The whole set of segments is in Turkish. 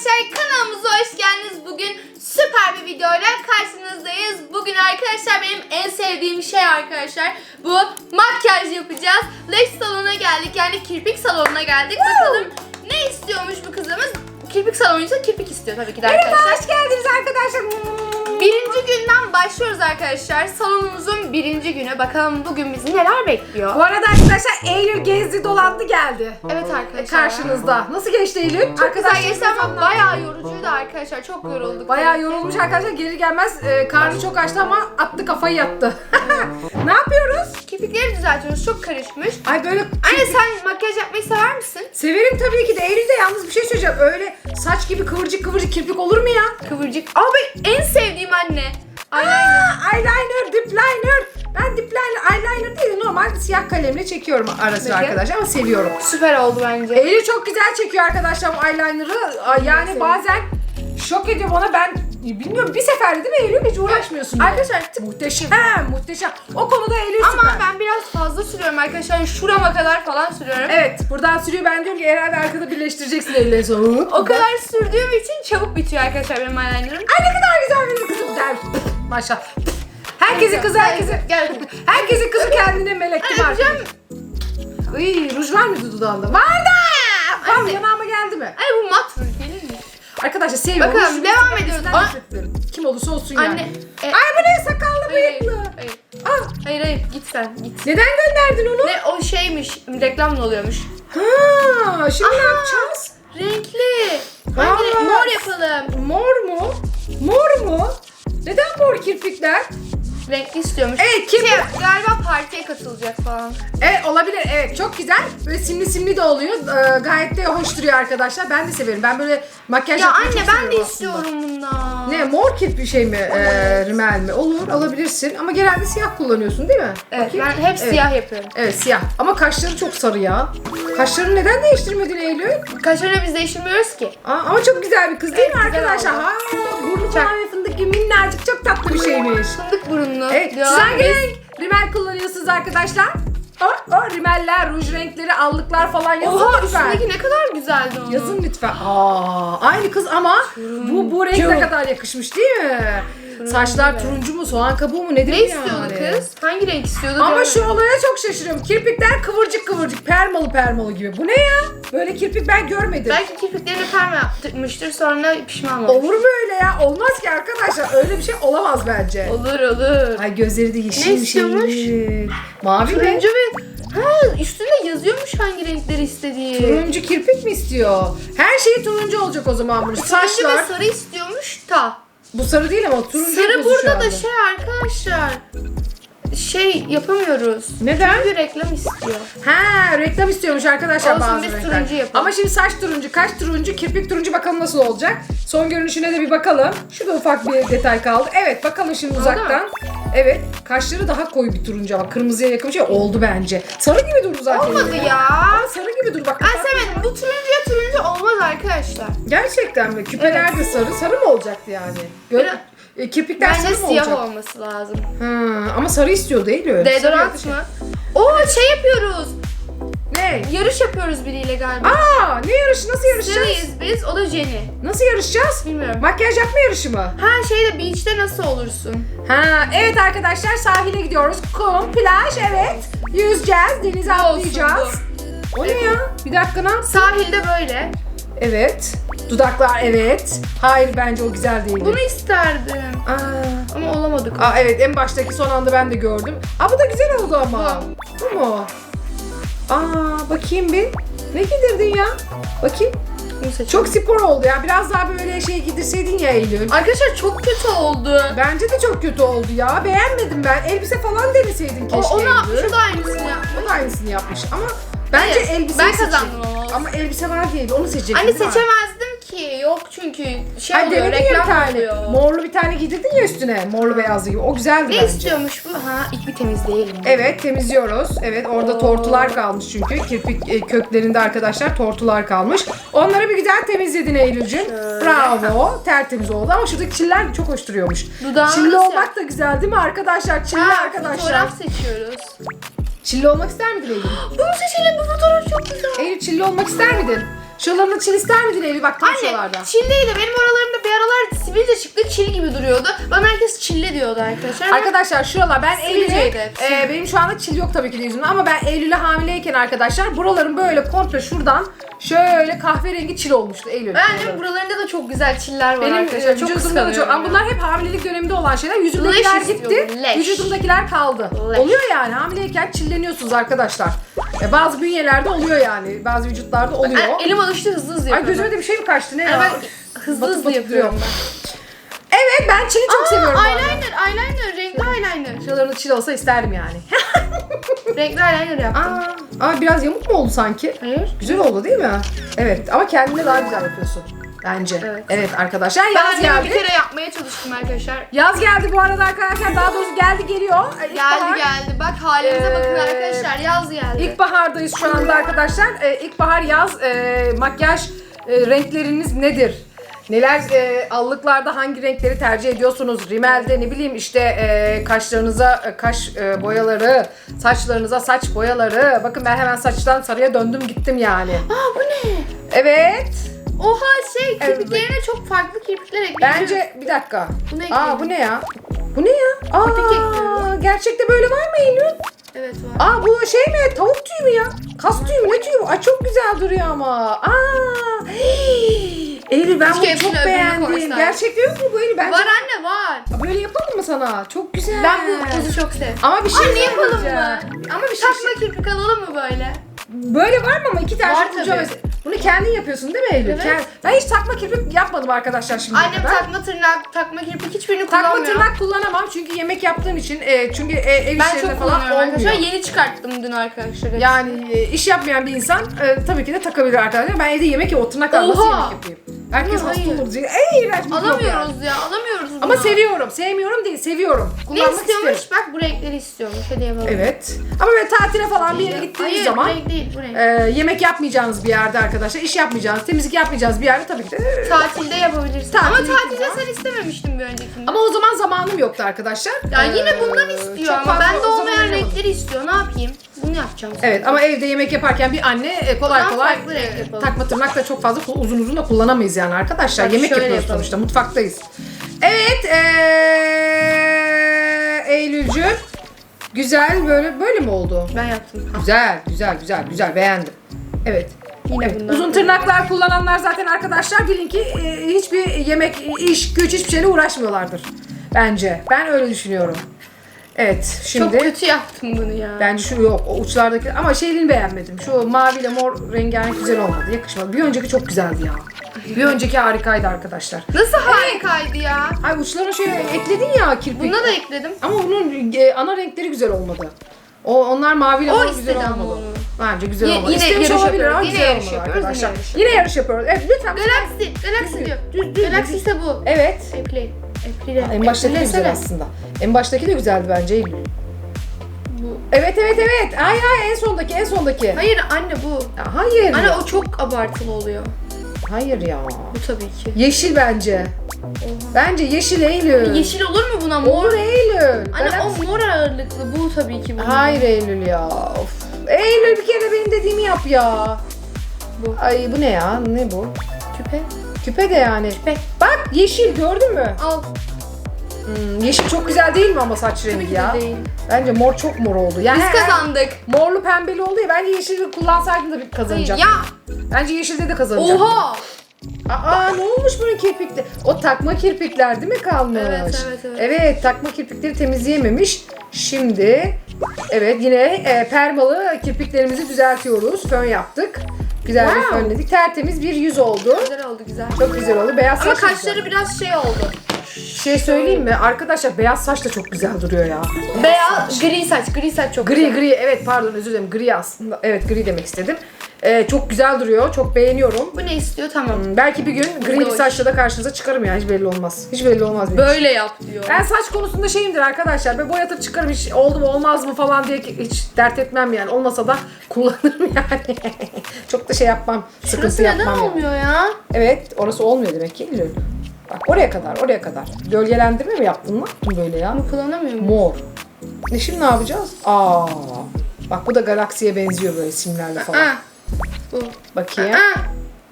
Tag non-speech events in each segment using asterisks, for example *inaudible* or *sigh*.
arkadaşlar kanalımıza hoş geldiniz. Bugün süper bir videoyla karşınızdayız. Bugün arkadaşlar benim en sevdiğim şey arkadaşlar bu makyaj yapacağız. Lash salonuna geldik yani kirpik salonuna geldik. Bakalım ne istiyormuş bu kızımız? Kirpik salonuysa kirpik istiyor tabii ki de arkadaşlar. hoş geldiniz arkadaşlar. Birinci günden başlıyoruz arkadaşlar. Salonumuzun birinci günü. Bakalım bugün bizi neler bekliyor. Bu arada arkadaşlar Eylül gezdi dolandı geldi. Evet arkadaşlar. Karşınızda. Nasıl geçti Eylül? Çok güzel geçti ama bayağı yorucuydu arkadaşlar. Çok yorulduk. Bayağı yorulmuş arkadaşlar. Gelir gelmez e, karnı çok açtı ama attı kafayı yattı. *laughs* ne yapıyoruz? Kirpikleri düzeltiyoruz. Çok karışmış. Ay böyle Anne sen makyaj yapmayı sever misin? severim tabii ki de Eylül'de yalnız bir şey söyleyeceğim. Öyle saç gibi kıvırcık kıvırcık kirpik olur mu ya? Kıvırcık. Benim en sevdiğim anne. Eyeliner. Aa, eyeliner, dip liner. Ben dip liner, eyeliner değil de normal siyah kalemle çekiyorum ara sıra Peki. arkadaşlar ama seviyorum. Süper oldu bence. Eylül çok güzel çekiyor arkadaşlar bu eyeliner'ı. Yani bazen şok ediyor bana. Ben bilmiyorum bir seferde değil mi Eylül hiç uğraşmıyorsun. Arkadaşlar tık- muhteşem. He, muhteşem. O konuda Eylül Ama süper. ben biraz fazla sürüyorum arkadaşlar. Şurama kadar falan sürüyorum. Evet buradan sürüyor ben diyorum ki herhalde arkada birleştireceksin elleri sonra. O kadar sürdüğüm için çabuk bitiyor arkadaşlar benim eyelinerım. Ay ne kadar güzel benim kızım der. Maşallah. Herkesin kızı herkesin. Gel. Herkesin kızı kendine melekti var. Iy, ruj var mıydı dudağında? Var Arkadaşlar seviyorum. Bakalım, devam ediyoruz. Aa. Kim olursa olsun yani. Anne. e, Ay bu ne sakallı hayır, bıyıklı. hayır, Ah, hayır, hayır, git sen git. neden gönderdin onu? Ne o şeymiş, reklamla oluyormuş. Ha, şimdi ne Aha. yapacağız? Renkli. Hangi renk? Mor yapalım. Mor mu? Mor mu? Neden mor kirpikler? Renkli istiyormuş. Evet, kim- Şey, galiba partiye katılacak falan. Evet olabilir evet çok güzel. Böyle simli simli de oluyor. Ee, gayet de hoş duruyor arkadaşlar. Ben de severim. Ben böyle makyaj Ya yapmayı anne çok ben seviyorum de aslında. istiyorum bundan. Ne mor kirpi şey mi? Ee, rimel mi? Olur alabilirsin. Ama genelde siyah kullanıyorsun değil mi? Evet Bakayım. ben hep Evet. siyah yapıyorum. Evet siyah. Ama kaşları çok sarı ya. Kaşlarını neden değiştirmedin Eylül? Kaşlarını biz değiştirmiyoruz ki. Aa, ama çok güzel bir kız değil Evet, mi güzel arkadaşlar? oldu. Ha, burnu falan ve gibi minnacık çok tatlı bir şeymiş. Fındık burunlu. Evet, siz hangi Biz- renk rimel kullanıyorsunuz arkadaşlar? O, o rimeller, ruj renkleri, allıklar falan yazın Oha lütfen. üstündeki ne kadar güzeldi onun. Yazın lütfen. Aa, aynı kız ama bu bu renk ne kadar yakışmış değil mi? Saçlar evet. turuncu mu, soğan kabuğu mu nedir Ne yani? istiyordu kız? Hangi renk istiyordu? Ama Görmedim. şu olaya çok şaşırıyorum. Kirpikler kıvırcık kıvırcık, permalı permalı gibi. Bu ne ya? Böyle kirpik ben görmedim. Belki kirpiklerini perma yaptırmıştır sonra pişman olur. Olur mu öyle ya? Olmaz ki arkadaşlar. Öyle bir şey olamaz bence. Olur olur. Ay gözleri de yeşil Ne istiyormuş? şey. Mavi mi? Turuncu ve ha üstünde yazıyormuş hangi renkleri istediği. Turuncu kirpik mi istiyor? Her şey turuncu olacak o zaman bunu. Turuncu ve Saçlar. sarı istiyormuş ta. Bu sarı değil ama turuncu Sarı şu burada da anda. şey arkadaşlar. Şey yapamıyoruz. Neden? Çünkü reklam istiyor. Ha reklam istiyormuş arkadaşlar Olsun, bazı biz renkler. turuncu yapalım. Ama şimdi saç turuncu, kaş turuncu, kirpik turuncu bakalım nasıl olacak. Son görünüşüne de bir bakalım. Şurada ufak bir detay kaldı. Evet bakalım şimdi uzaktan. Evet kaşları daha koyu bir turuncu ama kırmızıya yakın bir şey oldu bence. Sarı gibi durdu zaten. Olmadı yine. ya. Arkadaşlar. Gerçekten mi? Küpeler de sarı. Sarı mı olacaktı yani? Gör, Biraz- e, kirpikler Bence sarı mı siyah olacak? olması lazım. Ha, ama sarı istiyor değil mi? Deodorant mı? Oo şey yapıyoruz. Ne? Yarış yapıyoruz biriyle galiba. Aa ne yarışı? Nasıl yarışacağız? Sarıyız biz. O da Jenny. Nasıl yarışacağız? Bilmiyorum. Makyaj yapma yarışı mı? Ha şeyde beach'te nasıl olursun? Ha evet arkadaşlar sahile gidiyoruz. Kum, plaj evet. Yüzeceğiz, denize olsun atlayacağız. O ne ya? Bir dakika ne? Sahilde böyle. Evet. Dudaklar evet. Hayır bence o güzel değil. Bunu isterdim. Aa. Ama olamadık. Aa evet en baştaki son anda ben de gördüm. Aa bu da güzel oldu ama. Ha. Bu mu? Aa bakayım bir. Ne giydirdin ya? Bakayım. Çok spor oldu ya. Biraz daha böyle şey giydirseydin ya Eylül. Arkadaşlar çok kötü oldu. Bence de çok kötü oldu ya. Beğenmedim ben. Elbise falan deneseydin O, keşke. o ne Eylül. yapmış? O da aynısını yapmış. O da aynısını yapmış ama bence Hayır, elbise ben kazandım ama. Ama elbise var değil. Onu seçecektin Anne değil mi? seçemezdim ki. Yok çünkü şey Ay oluyor, ya bir reklam tane. oluyor. Morlu bir tane giydirdin ya üstüne. Morlu beyazlı gibi. O güzeldi Ne bence. istiyormuş bu? Ha ilk bir temizleyelim. Evet temizliyoruz. Evet orada Oo. tortular kalmış çünkü. Kirpik e, köklerinde arkadaşlar tortular kalmış. Onları bir güzel temizledin Eylül'cüğüm. Şöyle. Bravo. Tertemiz oldu ama şuradaki çiller çok hoş duruyormuş. Dudağını Çilli nasıl olmak da güzel değil mi arkadaşlar? Çilli Ha, arkadaşlar. fotoğraf seçiyoruz. Çilli olmak ister miydin Eylül? Bunu seçelim bu fotoğraf çok güzel. Eylül çilli olmak ister miydin? Şuralarını çil ister miydin Eylül? Bak tam Anne şuralarda. çilleydi. Benim oralarımda bir aralar sivilce çıktı. Çil gibi duruyordu. Bana herkes çille diyordu arkadaşlar. Ama Arkadaşlar şuralar ben Eylül'e Sivilceydi hepsi. e, benim şu anda çil yok tabii ki de yüzümde ama ben Eylül'e hamileyken arkadaşlar buralarım böyle komple şuradan şöyle kahverengi çil olmuştu Eylül. Bence buralarında da çok güzel çiller var Benim arkadaşlar. e, Çok vücudumda da çok kıskanıyorum ama ya. bunlar hep hamilelik döneminde olan şeyler. Yüzümdekiler Leş gitti. leş. Vücudumdakiler kaldı. Leş. Oluyor yani hamileyken çilleniyorsunuz arkadaşlar. E, bazı bünyelerde oluyor yani. Bazı vücutlarda oluyor. Ay, elim alıştı hızlı hızlı Ay yapıyorum. gözüme de bir şey mi kaçtı ne Yani ya? ben hızlı Batıp hızlı batıp yapıyorum ben. Evet ben çili çok seviyorum bu arada. eyeliner, eyeliner, renkli eyeliner. Şuralarında çil olsa isterdim yani. *laughs* *laughs* renkli eyeliner yaptım. Aa, aa biraz yamuk mu oldu sanki? Hayır. Güzel oldu değil mi? Evet ama kendine daha güzel yapıyorsun. Bence. Evet. arkadaşlar Ben yaz bir geldi. kere yapmaya çalıştım arkadaşlar. Yaz geldi bu arada arkadaşlar. Daha doğrusu geldi geliyor. Ee, ilkbahar. Geldi geldi. Bak halimize bakın Ee, arkadaşlar. Yaz geldi. İlkbahardayız şu anda arkadaşlar. Ee, ilkbahar yaz e, makyaj e, renkleriniz nedir? Neler e, allıklarda hangi renkleri tercih ediyorsunuz? Rimelde ne bileyim işte e, kaşlarınıza e, kaş e, boyaları, saçlarınıza saç boyaları. Bakın ben hemen saçtan sarıya döndüm gittim yani. Aa bu ne? Evet. Oha şey Evet. kirpiklerine çok farklı kirpikler ekledim. Bence bir dakika. Bu ne Aa bu ne ya? Bu ne ya? Aa, Kirpik gerçekte böyle var mı Eylül? Evet var. Aa bu şey mi? Tavuk tüyü mü ya? Kas tüyü mü? Ne tüyü bu? Ay çok güzel duruyor ama. Aa! *gasps* Hey! Eylül ben Keşke bunu hepsini çok öbürüne beğendim. Gerçekte yok mu bu Eylül? Bence Var anne var. böyle yapalım mı sana? Çok güzel. Ben bu kızı çok sevdim. Ama bir şey Anne yapalım söyleyeceğim. mı? Ama bir şey Takma kirpik alalım mı böyle? Böyle var mı ama iki tane Var ucu tabii. Bunu kendin yapıyorsun değil mi Eylül? Evet. Kend- Ben hiç takma kirpik yapmadım arkadaşlar şimdiye Annem kadar. takma tırnak, takma kirpik hiçbirini Takma kullanmıyor. tırnak kullanamam çünkü yemek yaptığım için e, çünkü e, ev Ben işlerinde çok falan kullanıyorum olmuyor. arkadaşlar. Yeni çıkarttım dün arkadaşlar. Yani e, iş yapmayan bir insan e, tabii ki de takabilir arkadaşlar. Ben evde yemek ya o tırnakla nasıl Oha! yemek yapayım? Herkes Ama hasta hayır. olur diye. Ey iğrenç bir alamıyoruz ya, alamıyoruz bunu. Ama seviyorum. Sevmiyorum değil, seviyorum. Ne Kullanmak istiyormuş? isterim. Bak bu renkleri istiyormuş. Hadi yapalım. Evet. Ama böyle tatile falan bir yere gittiğiniz Hayır, zaman renk değil, bu renk. e, yemek yapmayacağınız bir yerde arkadaşlar, iş yapmayacağınız, temizlik yapmayacağınız bir yerde tabii ki de e, Tatilde yapabilirsin. Tatilde Ama tatilde yapacağım. sen istememiştin bir öncekinde. ama o zaman zamanım yoktu arkadaşlar. ya E, yine bundan istiyor çok ama fazla bende o zaman olmayan renkleri yapacağım. Evet ama evde yemek yaparken bir anne e, kolay Daha kolay farklı renk e, yapalım. takma tırnak da çok fazla uzun uzun da kullanamayız yani arkadaşlar. Bak yemek şöyle yapıyoruz yapalım. sonuçta mutfaktayız. Evet ee, Eylülcüğüm güzel böyle böyle mi oldu? Ben yaptım. Güzel güzel güzel güzel beğendim. Evet. Yine Evet, bundan. uzun tırnaklar kullananlar zaten arkadaşlar bilin ki e, hiçbir yemek, iş, güç hiçbir şeyle uğraşmıyorlardır. Bence. Ben öyle düşünüyorum. Evet şimdi... Çok kötü yaptım bunu ya. Bence şu yok o uçlardaki ama şeyini beğenmedim. Şu maviyle mor rengarenk güzel olmadı. Yakışmadı. Bir önceki çok güzeldi ya. Bir önceki harikaydı arkadaşlar. Nasıl harikaydı ya? Ay uçlarına şöyle ekledin ya kirpik. Buna da ekledim. Ama bunun e, ana renkleri güzel olmadı. O onlar maviyle O mor istedi güzel ama olmadı. onu. Bence güzel Ye- olmadı. yine İstemiş yarış olabilir ama yapıyoruz, yine güzel yarış olmadı yapıyoruz, yine arkadaşlar. yarış Yine yarış yapıyoruz. Evet lütfen. Galaxy. Galaxy diyor. düz, düz, Galaxy ise bu. Evet. Apple. Apple. En baştaki de güzel aslında. En baştaki de güzeldi bence Eylül. Bu. Evet evet evet. Ay ay en sondaki en sondaki. Hayır anne bu. Ya, hayır. Anne o çok abartılı oluyor. Hayır ya. Bu tabii ki. Yeşil bence. Oha. Bence yeşil Eylül. Yeşil olur mu buna mor? Mor Eylül. Anne Galaxy- o mor ağırlıklı. Bu tabii ki bu. Hayır Eylül ya. Of. Eylül bir kere benim dediğimi yap ya. Bu. Ay bu ne ya? Ne bu? Küpe. Küpe de yani. Küpe. Bak yeşil gördün mü? Al. Hmm, yeşil çok güzel değil mi ama saç Tabii rengi ki de ya? değil. Bence mor çok mor oldu. Yani Biz kazandık. Morlu pembeli oldu ya bence yeşili kullansaydın da bir kazanacak. ya. Bence yeşilde de kazanacak. Oha. Aa ne olmuş bunun kirpikte? O takma kirpikler değil mi kalmış? Evet, evet, evet. Evet takma kirpikleri temizleyememiş. Şimdi evet yine e, permalı kirpiklerimizi düzeltiyoruz. Fön yaptık. Güzel bir Wow. fönledik. Tertemiz bir yüz oldu. Güzel oldu güzel. Çok güzel oldu. Beyaz Ama saç kaşları güzel. biraz şey oldu. Bir şey söyleyeyim mi? Arkadaşlar beyaz saç da çok güzel duruyor ya. Beyaz, gri saç, gri saç çok Gri güzel. gri evet pardon özür dilerim gri aslında. Evet gri demek istedim. Ee, çok güzel duruyor. Çok beğeniyorum. Bu ne istiyor tamam. Hmm, Belki bir gün gri bir saçla da karşınıza çıkarım ya. Hiç belli olmaz. Hiç belli olmaz. benim için. Böyle yap diyor. Ben saç konusunda şeyimdir arkadaşlar. Ben boyatıp çıkarım hiç oldu mu olmaz mı falan diye hiç dert etmem yani. Olmasa da *laughs* kullanırım yani. *laughs* Çok da şey yapmam. Sıkıntı Şurası neden yapmam. yani. olmuyor ya? Evet orası olmuyor demek ki. Eylül. Bak oraya kadar oraya kadar. Gölgelendirme mi yaptın? Yaptın böyle ya? Bunu kullanamıyor muyum? Mor. Ne şimdi ne yapacağız? Aa. Bak bu da galaksiye benziyor böyle simlerle falan. Aa. Bakayım.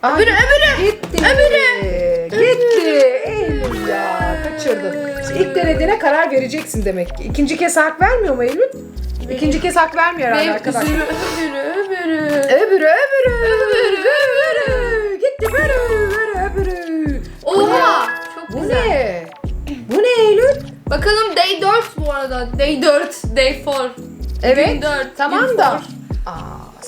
Aa. Öbürü, öbürü. Gitti. Öbürü. Gitti. Eylül ya kaçırdın. İlk denediğine karar vereceksin demek ki. İkinci kez hak vermiyor mu Eylül? İkinci kez hak vermiyor herhalde arkadaşlar. öbürü, öbürü, öbürü. Öbürü öbürü. Öbürü, öbürü. Gitti öbürü öbürü öbürü. Oha! Çok Bu güzel. ne? Bu ne Eylül? Bakalım day 4 bu arada. Day 4, day 4. Evet. Gün dört, Tamam gün da. Aa,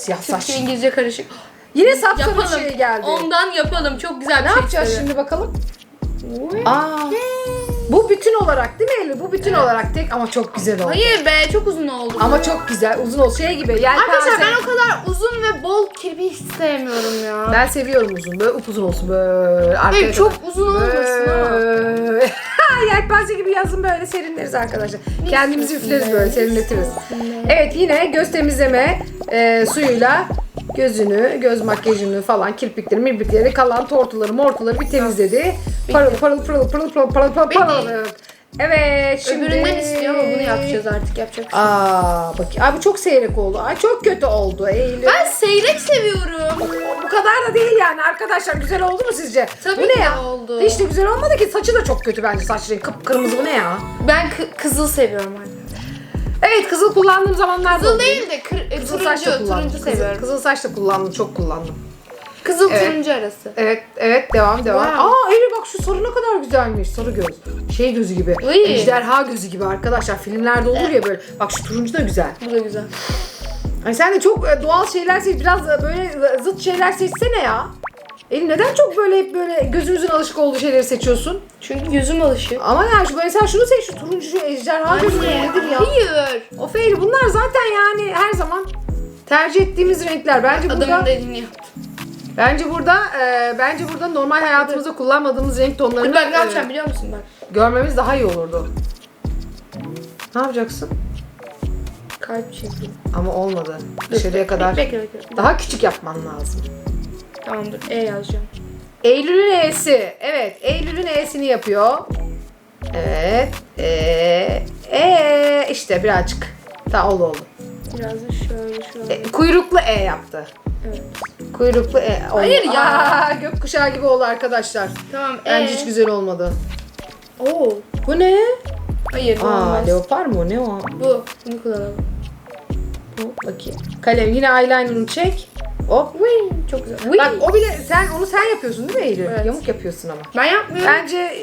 siyah saç. Türkçe İngilizce karışık. Yine sapsarı Yapalım. şey geldi. Ondan yapalım. Çok güzel bir Ne şey yapacağız istedi. şimdi bakalım? Aa. Bu bütün olarak değil mi Eylül? Bu bütün olarak tek ama çok güzel oldu. Hayır be çok uzun oldu. Ama çok güzel. Uzun ol şey gibi. Yelpaze. Arkadaşlar ben o kadar uzun ve bol kirpi hiç sevmiyorum ya. Ben seviyorum uzun. Böyle upuzun olsun böyle. Arkaya Hayır çok uzun olmasın ama. Böyle. Yelpaze gibi yazın böyle serinleriz arkadaşlar. Kendimizi üfleriz böyle serinletiriz. Evet yine göz temizleme e, suyuyla gözünü, göz makyajını falan, kirpikleri, mirpikleri, kalan tortuları, mortuları bir temizledi. Parıl parıl parıl parıl parıl parıl parıl parıl. Evet şimdi... Öbüründen istiyor ama bunu yapacağız artık yapacak bir şey. yok. Aa bak abi çok seyrek oldu. Ay çok kötü oldu Eylül. Ben seyrek seviyorum. Bu kadar da değil yani arkadaşlar. Güzel oldu mu sizce? Tabii bu ne ki ya? oldu. Hiç de güzel olmadı ki. Saçı da çok kötü bence saç rengi. Kıpkırmızı bu ne ya? Ben kı- kızıl seviyorum anne. Evet kızıl kullandığım zamanlar da Kızıl oldu. değil de kır- e, Kızıl saç da turuncu, kullandım. turuncu Kızıl, seviyorum. kızıl saç da kullandım. Çok kullandım. Kızıl Evet. turuncu arası. Evet, evet devam devam. Wow. Aa Eylül bak şu sarı ne kadar güzelmiş. Sarı göz. Şey gözü gibi. Uy. Ejderha gözü gibi arkadaşlar. Filmlerde olur ya böyle. Bak şu turuncu da güzel. Bu da güzel. Ay sen de çok e, doğal şeyler seç. Biraz da böyle zıt şeyler seçsene ya. Eylül neden çok böyle hep böyle gözümüzün alışık olduğu şeyleri seçiyorsun? Çünkü gözüm alışıyor. Ama yani şu mesela şunu seç şu turuncu şu ejderha gözü nedir ya? Hayır. Of Eylül bunlar zaten yani her zaman tercih ettiğimiz renkler. Bence burada Adamın dediğini yaptım. Bence burada e, bence burada normal hayatımızda kullanmadığımız renk tonlarını bak ne e, yapacağım biliyor musun bak. görmemiz daha iyi olurdu. Ne yapacaksın? Kalp çekeyim. Ama olmadı. Dışarıya kadar Bekle bekle. daha küçük yapman lazım. Tamam dur E yazacağım. Eylül'ün E'si. Evet, Eylül'ün E'sini yapıyor. Evet. E, e işte birazcık. Tamam oldu oldu. Biraz da şöyle şöyle. E, kuyruklu E yaptı. Evet. Kuyruklu E. oldu. Hayır ya. Aa, gökkuşağı gibi oldu arkadaşlar. Tamam Bence E. hiç güzel olmadı. Oo. Bu ne? Hayır bu Aa, olmaz. leopar mı o? Ne o? Bu. Bunu kullanalım. Bu, bakayım. Kalem yine eyeliner'ını çek. Hop. Wing. Çok güzel. Wing. Bak o bile sen onu sen yapıyorsun değil mi Eylül? Evet. Yamuk yapıyorsun ama. ben yapmıyorum. Bence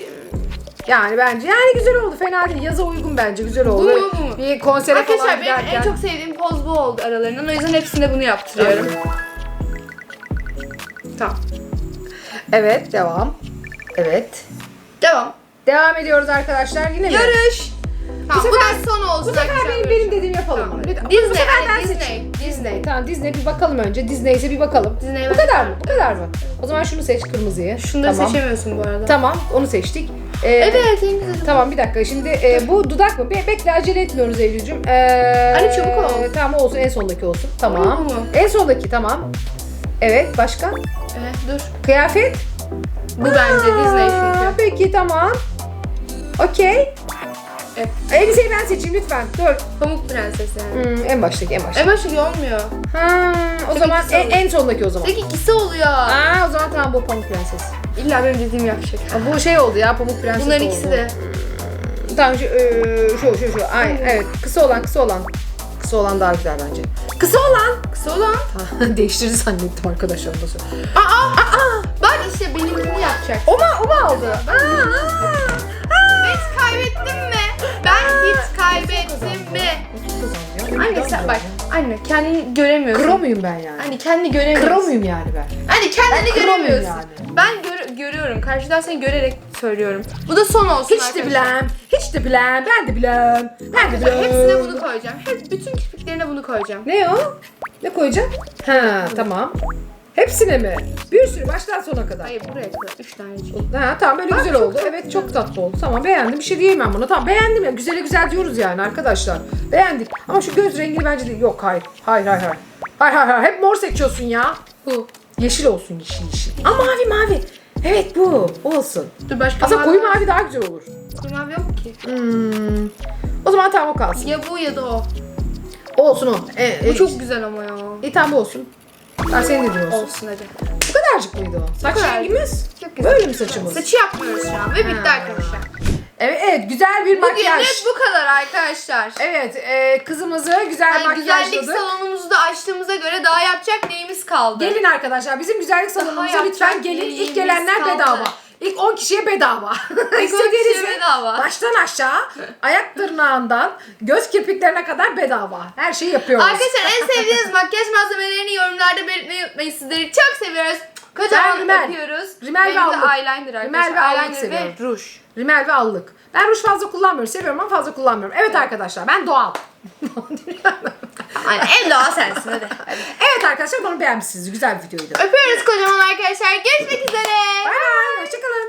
yani bence yani güzel oldu. Fena değil. Yaza uygun bence. Güzel oldu. Bu mu, bu mu? Bir konsere falan Arkadaşlar benim giderken. en çok sevdiğim poz bu oldu aralarından. O yüzden hepsinde bunu yaptırıyorum. Tamam. Evet devam. Evet. Devam. Devam ediyoruz arkadaşlar. Yine mi? Yarış. Tamam, bu, sefer- da son olsun. Bu sefer benim, benim dediğimi yapalım Tamam. Lütfen. Disney, Bu sefer ben Disney. seçeyim. Disney. Tamam Disney bir bakalım önce. Disney ise bir bakalım. Disney'e bu kadar mı? Bu kadar mı? O zaman şunu seç kırmızıyı. Şunları tamam. seçemiyorsun bu arada. Tamam onu seçtik. Ee, Evet güzeli. Tamam bir dakika şimdi e, bu dudak mı? Be bekle acele etmiyoruz Eylül'cüm. Ee, Hadi çabuk ol. Tamam olsun en sondaki olsun. Tamam. Bu mu? En sondaki tamam. Evet başka? Evet dur. Kıyafet? Bu bence Disney çünkü. Peki tamam. Okey. Evet. Elbiseyi ben seçeyim lütfen. Dur. Pamuk Prenses yani. Hmm, en baştaki en baştaki. En başta olmuyor. Ha, o Tek zaman ikisi en, en sondaki o zaman. Tek ikisi oluyor. Aa, o zaman tamam bu Pamuk Prenses. İlla benim dediğim yapacak. Aa, Bu şey oldu ya Pamuk Prenses Bunların oldu. ikisi de. Tamam şu, e, şu şu şu. Ay, evet kısa olan kısa olan. Kısa olan daha güzel bence. Kısa olan. Kısa olan. *laughs* Değiştirdi zannettim arkadaşlar ondan sonra. Aa, aa, Bak işte benimkini yapacak. O mu, o mu aldı? Aa, aa, Ben kaybettim mi? Ben hiç kaybettim mi? Anne sen bak. Anne kendini göremiyorsun. Kro muyum ben yani? Anne kendini göremiyorsun. Kro muyum yani ben? Anne kendini Ben göremiyorsun. yani? Ben gör- görüyorum. Karşıdan seni görerek söylüyorum. Bu da son olsun Hiç de arkadaşlar. bilem, hiç de bilem, ben de bilem, ben de bilem. Hepsine bunu koyacağım. Hep bütün kirpiklerine bunu koyacağım. Ne o? Ne koyacağım? Ha tamam. Hepsine mi? Bir sürü baştan sona kadar. Hayır buraya kadar. Üç tane. Ha tamam böyle güzel oldu. Evet çok tatlı oldu. Tamam beğendim. Bir şey diyemem buna. Tamam beğendim ya. Güzele güzel diyoruz yani arkadaşlar. Beğendik. Ama şu göz rengini bence değil. Yok hayır. Hayır hayır hayır. Hayır hayır hayır. Hep mor seçiyorsun ya. Bu. Yeşil olsun yeşil yeşil. Aa mavi mavi. Evet bu. Olsun. Dur başka Aslında koyu mavi daha güzel olur. Koyu mavi yok ki. Hmm. O zaman tamam o kalsın. Ya bu ya da o. Olsun o. E, Bu e, çok güzel ama ya. İyi tamam bu olsun. Ben senin dediğin olsun. Hadi. Bu kadarcık mıydı o? Saç kadar. rengimiz Çok güzel. böyle mi saçımız? Saçı yapmıyoruz şu an ve bitti Ha. arkadaşlar. Evet, evet güzel bir makyaj. Bugünlük bu kadar arkadaşlar. Evet e, kızımızı güzel Yani güzellik makyajladık. salonumuzu da açtığımıza göre daha yapacak neyimiz kaldı? Gelin arkadaşlar bizim güzellik salonumuza yapacak lütfen gelin. neyimiz İlk gelenler kaldı? bedava. İlk 10 kişiye bedava. kişiye İstediğinizi bedava. baştan aşağı ayak tırnağından göz kirpiklerine kadar bedava. Her şeyi yapıyoruz. Arkadaşlar en sevdiğiniz makyaj malzemelerini yorumlarda belirtmeyi unutmayın. Sizleri çok seviyoruz. Kocaman rimel. öpüyoruz. Rimel ve Benim allık. eyeliner Rimel arkadaşlar. ve allık eyeliner seviyorum. ve ruj. Rimel ve allık. Ben ruj fazla kullanmıyorum. Seviyorum ama fazla kullanmıyorum. Evet arkadaşlar ben doğal. Aynen en doğal sensin hadi. evet arkadaşlar bunu beğenmişsiniz. Güzel bir videoydu. Öpüyoruz kocaman arkadaşlar. Görüşmek üzere. Bay bay. Hoşçakalın.